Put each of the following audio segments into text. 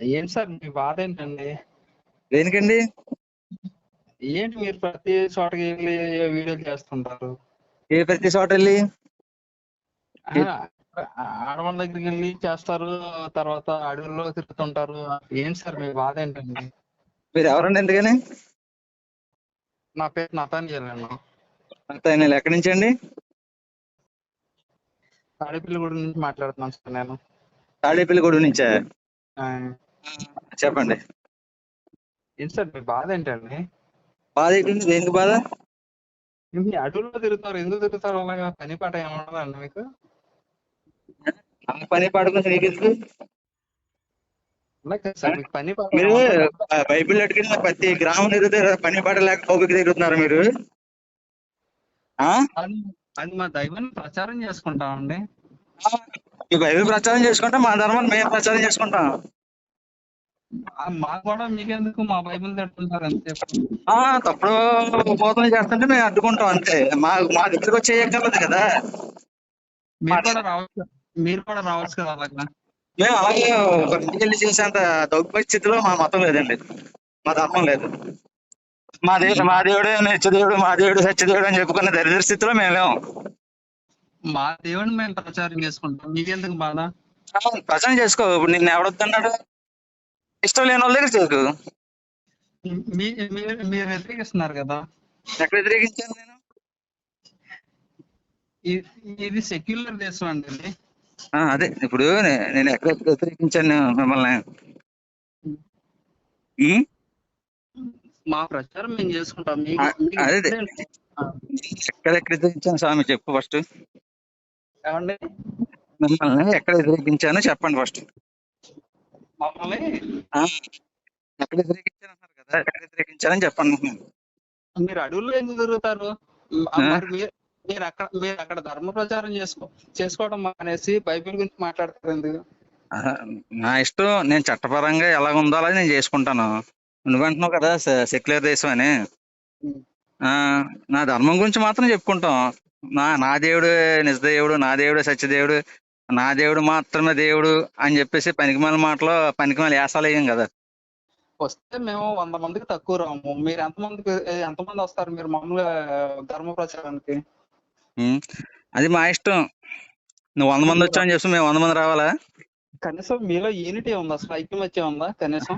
ఏంటి సార్ మీ బాధ ఏంటండి? దేనికండి? ఏంటి మీరు ప్రతి చోటకి వెళ్ళి వీడియోలు చేస్తుంటారు? ఏ ప్రతి చోట వెళ్ళి ఆడవాళ్ళ దగ్గరికి వెళ్ళి చేస్తారు తర్వాత అడవుల్లో తిరుగుతుంటారు. ఏంటి సార్ మీ బాధ ఏంటండి? మీరు ఎవరండి ఎందుకని నా పేరు నతానియల్ అన్న. అంత ఎక్కడి నుంచి అండి? తాడేపల్లిగూడ నుంచి మాట్లాడుతున్నాను సార్ నేను. తాడేపల్లిగూడెం నుంచా? చెప్పండి. ఏంటి సార్ మీ బాధ ఏంటండి? బాధ ఏంటండి? దేనికి బాధ? మీ అడవుల్లో తిరుగుతారు ఎందుకు తిరుగుతారు? అలాగా పని పాట ఏమన్నదండి మీకు? పని పాడుకుని నీకెందుకు అలా కాదు సార్ మీకు పని పాట మీరు బైబిల్ అట్టుకెళ్ళిన ప్రతి గ్రామం తిరిగితే పని పాట లేక కోపిక తిరుగుతున్నారు మీరు? అది మా దైవాన్ని ప్రచారం చేసుకుంటామండి. ఈ బైబిల్ ప్రచారం చేసుకుంటాం మా ధర్మాన్ని మేము ప్రచారం చేసుకుంటాం. ఆ, మాకు కూడా మీకెందుకు? మా బైబిల్ అంతసేపు ఆ తప్పుడు బోధన చేస్తుంటే మేము అడ్డుకుంటాం అంతే. మా మా దగ్గరకు వచ్చే ఎక్కర్లేదు కదా. మీరు కూడా రావచ్చు. మీరు కూడా రావచ్చు కదా అలాగా? మేము అలాగే ఒక ఇంటికి వెళ్ళి చేసేంత దౌర్భాగ్య స్థితిలో మా మతం లేదండి. మా ధర్మం లేదు. మా దేవుడు మా దేవుడే నిత్యదేవుడు మా దేవుడు సత్యదేవుడు అని చెప్పుకున్న దరిద్ర స్థితిలో మేము. మా దేవుడిని మేము ప్రచారం చేసుకుంటాం. మీకెందుకు బాధ? ప్రచారం చేసుకో. ఇప్పుడు నిన్ను ఎవడొద్దన్నాడు ఇష్టం లేని వాళ్ళ దగ్గర మీ మీరు వ్యతిరేకిస్తున్నారు కదా. ఎక్కడ వ్యతిరేకించాను నేను? ఇది సెక్యులర్ దేశం అండి అదే. ఇప్పుడు నేను ఎక్కడ వ్యతిరేకించాను మిమ్మల్ని? మా ప్రచారం మేము చేసుకుంటాం. అదే. ఎక్కడ వ్యతిరేకించాను స్వామి చెప్పు ఫస్ట్. మిమ్మల్ని ఎక్కడ వ్యతిరేకించానో చెప్పండి ఫస్ట్. మమ్మల్ని ఎక్కడ వ్యతిరేకించాను అన్నారు కదా ఎక్కడ వ్యతిరేకించానని చెప్పండి మీరు అడవుల్లో ఎందుకు తిరుగుతారు? మరి అక్కడ మీరు అక్కడ ధర్మ ప్రచారం చేసుకో చేసుకోవడం మానేసి బైబిల్ గురించి మాట్లాడతారు ఎందుకు? నా ఇష్టం నేను చట్టపరంగా ఎలా ఉందో అలా నేను చేసుకుంటాను. నువ్వంటున్నావు కదా సెక్యులర్ దేశం అని. నా ధర్మం గురించి మాత్రం చెప్పుకుంటాం. నా నా దేవుడు నిజ దేవుడు నా దేవుడు సత్యదేవుడు నా దేవుడు మాత్రమే దేవుడు అని చెప్పేసి పనికిమాల మాటలో పనికిమాల యాసాలు వేయం కదా. వస్తే మేము వంద మందికి తక్కువ రాము. మీరు ఎంతమందికి ఎంతమంది వస్తారు మీరు మామూలుగా ధర్మ ప్రచారానికి. అది మా ఇష్టం. నువ్వు వంద మంది వచ్చావని చెప్పి మేము వంద మంది రావాలా? కనీసం మీలో యూనిటీ ఉందా? అసలు ఐక్యమత్యం ఉందా? కనీసం?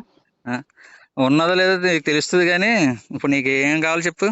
ఉన్నదో లేదో నీకు తెలుస్తుంది కానీ ఇప్పుడు నీకు ఏం కావాలి చెప్పు.